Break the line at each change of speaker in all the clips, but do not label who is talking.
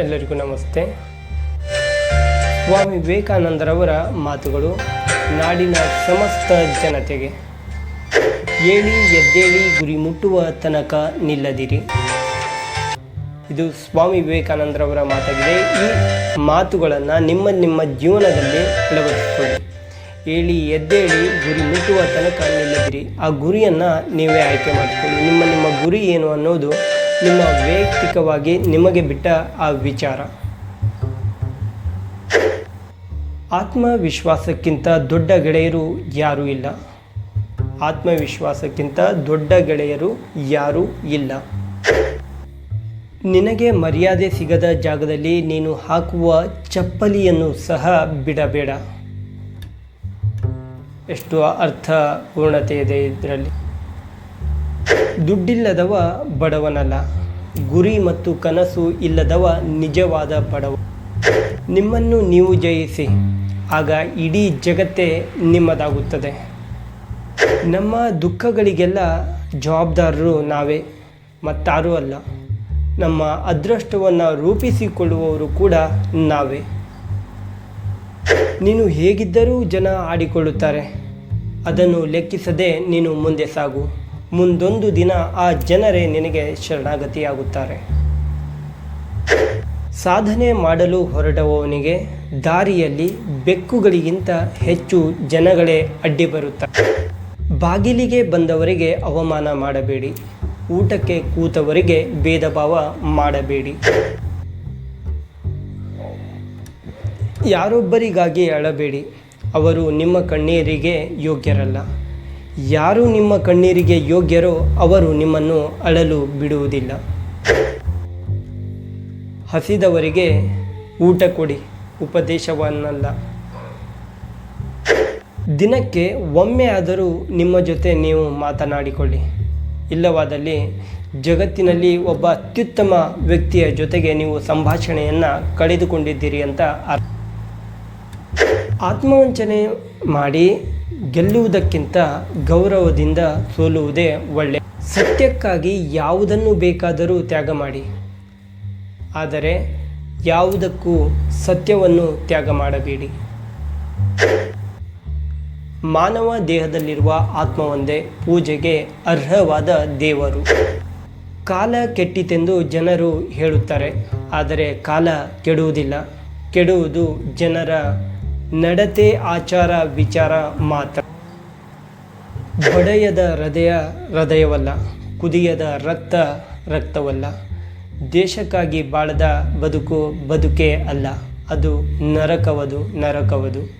ಎಲ್ಲರಿಗೂ ನಮಸ್ತೆ. ಸ್ವಾಮಿ ವಿವೇಕಾನಂದರವರ ಮಾತುಗಳು ನಾಡಿನ ಸಮಸ್ತ ಜನತೆಗೆ. ಏಳಿ ಎದ್ದೇಳಿ ಗುರಿ ಮುಟ್ಟುವ ತನಕ ನಿಲ್ಲದಿರಿ. ಇದು ಸ್ವಾಮಿ ವಿವೇಕಾನಂದರವರ ಮಾತಾಗಿದೆ. ಈ ಮಾತುಗಳನ್ನು ನಿಮ್ಮ ನಿಮ್ಮ ಜೀವನದಲ್ಲಿ ಅಳವಡಿಸಿಕೊಳ್ಳಿ. ಹೇಳಿ ಎದ್ದೇಳಿ ಗುರಿ ಮುಟ್ಟುವ ತನಕ ನಿಲ್ಲದಿರಿ. ಆ ಗುರಿಯನ್ನು ನೀವೇ ಆಯ್ಕೆ ಮಾಡಿಕೊಳ್ಳಿ. ನಿಮ್ಮ ನಿಮ್ಮ ಗುರಿ ಏನು ಅನ್ನೋದು ನಿಮ್ಮ ವೈಯಕ್ತಿಕವಾಗಿ ನಿಮಗೆ ಬಿಟ್ಟ ಆ ವಿಚಾರ. ಆತ್ಮವಿಶ್ವಾಸಕ್ಕಿಂತ ದೊಡ್ಡ ಗೆಳೆಯರು ಯಾರೂ ಇಲ್ಲ. ಆತ್ಮವಿಶ್ವಾಸಕ್ಕಿಂತ ದೊಡ್ಡ ಗೆಳೆಯರು ಯಾರೂ ಇಲ್ಲ. ನಿನಗೆ ಮರ್ಯಾದೆ ಸಿಗದ ಜಾಗದಲ್ಲಿ ನೀನು ಹಾಕುವ ಚಪ್ಪಲಿಯನ್ನು ಸಹ ಬಿಡಬೇಡ. ಎಷ್ಟು ಅರ್ಥಪೂರ್ಣತೆ ಇದೆ ಇದರಲ್ಲಿ. ದುಡ್ಡಿಲ್ಲದವ ಬಡವನಲ್ಲ, ಗುರಿ ಮತ್ತು ಕನಸು ಇಲ್ಲದವ ನಿಜವಾದ ಬಡವ. ನಿಮ್ಮನ್ನು ನೀವು ಜಯಿಸಿ, ಆಗ ಇಡೀ ಜಗತ್ತೇ ನಿಮ್ಮದಾಗುತ್ತದೆ. ನಮ್ಮ ದುಃಖಗಳಿಗೆಲ್ಲ ಜವಾಬ್ದಾರರು ನಾವೇ, ಮತ್ತಾರೂ ಅಲ್ಲ. ನಮ್ಮ ಅದೃಷ್ಟವನ್ನು ರೂಪಿಸಿಕೊಳ್ಳುವವರು ಕೂಡ ನಾವೇ. ನೀನು ಹೇಗಿದ್ದರೂ ಜನ ಆಡಿಕೊಳ್ಳುತ್ತಾರೆ. ಅದನ್ನು ಲೆಕ್ಕಿಸದೆ ನೀನು ಮುಂದೆ ಸಾಗು. ಮುಂದೊಂದು ದಿನ ಆ ಜನರೇ ನಿನಗೆ ಶರಣಾಗತಿಯಾಗುತ್ತಾರೆ. ಸಾಧನೆ ಮಾಡಲು ಹೊರಟವನಿಗೆ ದಾರಿಯಲ್ಲಿ ಬೆಕ್ಕುಗಳಿಗಿಂತ ಹೆಚ್ಚು ಜನಗಳೇ ಅಡ್ಡಿ ಬರುತ್ತಾರೆ. ಬಾಗಿಲಿಗೆ ಬಂದವರಿಗೆ ಅವಮಾನ ಮಾಡಬೇಡಿ. ಊಟಕ್ಕೆ ಕೂತವರಿಗೆ ಭೇದ ಭಾವ ಮಾಡಬೇಡಿ. ಯಾರೊಬ್ಬರಿಗಾಗಿ ಅಳಬೇಡಿ. ಅವರು ನಿಮ್ಮ ಕಣ್ಣೀರಿಗೆ ಯೋಗ್ಯರಲ್ಲ. ಯಾರು ನಿಮ್ಮ ಕಣ್ಣೀರಿಗೆ ಯೋಗ್ಯರೋ ಅವರು ನಿಮ್ಮನ್ನು ಅಳಲು ಬಿಡುವುದಿಲ್ಲ. ಹಸಿದವರಿಗೆ ಊಟ ಕೊಡಿ, ಉಪದೇಶವನ್ನಲ್ಲ. ದಿನಕ್ಕೆ ಒಮ್ಮೆ ಆದರೂ ನಿಮ್ಮ ಜೊತೆ ನೀವು ಮಾತನಾಡಿಕೊಳ್ಳಿ. ಇಲ್ಲವಾದಲ್ಲಿ ಜಗತ್ತಿನಲ್ಲಿ ಒಬ್ಬ ಅತ್ಯುತ್ತಮ ವ್ಯಕ್ತಿಯ ಜೊತೆಗೆ ನೀವು ಸಂಭಾಷಣೆಯನ್ನು ಕಳೆದುಕೊಂಡಿದ್ದೀರಿ ಅಂತ ಆತ್ಮವಂಚನೆ ಮಾಡಿ ಗೆಲ್ಲುವುದಕ್ಕಿಂತ ಗೌರವದಿಂದ ಸೋಲುವುದೇ ಒಳ್ಳೆ. ಸತ್ಯಕ್ಕಾಗಿ ಯಾವುದನ್ನು ಬೇಕಾದರೂ ತ್ಯಾಗ ಮಾಡಿ. ಆದರೆ ಯಾವುದಕ್ಕೂ ಸತ್ಯವನ್ನು ತ್ಯಾಗ ಮಾಡಬೇಡಿ. ಮಾನವ ದೇಹದಲ್ಲಿರುವ ಆತ್ಮವೊಂದೇ ಪೂಜೆಗೆ ಅರ್ಹವಾದ ದೇವರು. ಕಾಲ ಕೆಟ್ಟಿತೆಂದು ಜನರು ಹೇಳುತ್ತಾರೆ, ಆದರೆ ಕಾಲ ಕೆಡುವುದಿಲ್ಲ. ಕೆಡುವುದು ಜನರ ನಡತೆ ಆಚಾರ ವಿಚಾರ ಮಾತ್ರ. ಬಡಯದ ಹೃದಯ ಹೃದಯವಲ್ಲ, ಕುದಿಯದ ರಕ್ತ ರಕ್ತವಲ್ಲ. ದೇಶಕ್ಕಾಗಿ ಬಾಳದ ಬದುಕು ಬದುಕೇ ಅಲ್ಲ, ಅದು ನರಕವದು ನರಕವದು.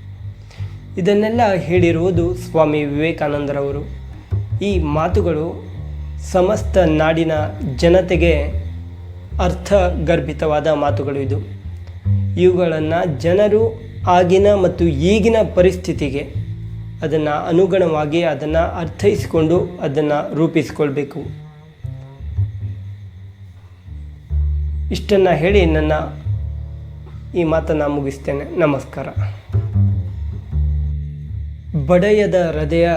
ಇದನ್ನೆಲ್ಲ ಹೇಳಿರುವುದು ಸ್ವಾಮಿ ವಿವೇಕಾನಂದರವರು. ಈ ಮಾತುಗಳು ಸಮಸ್ತ ನಾಡಿನ ಜನತೆಗೆ ಅರ್ಥಗರ್ಭಿತವಾದ ಮಾತುಗಳು ಇದು. ಇವುಗಳನ್ನು ಜನರು ಆಗಿನ ಮತ್ತು ಈಗಿನ ಪರಿಸ್ಥಿತಿಗೆ ಅದನ್ನು ಅನುಗುಣವಾಗಿ ಅದನ್ನು ಅರ್ಥೈಸಿಕೊಂಡು ಅದನ್ನು ರೂಪಿಸಿಕೊಳ್ಬೇಕು. ಇಷ್ಟನ್ನು ಹೇಳಿ ನನ್ನ ಈ ಮಾತನ್ನು ಮುಗಿಸ್ತೇನೆ. ನಮಸ್ಕಾರ. ಬಡಯದ ಹೃದಯ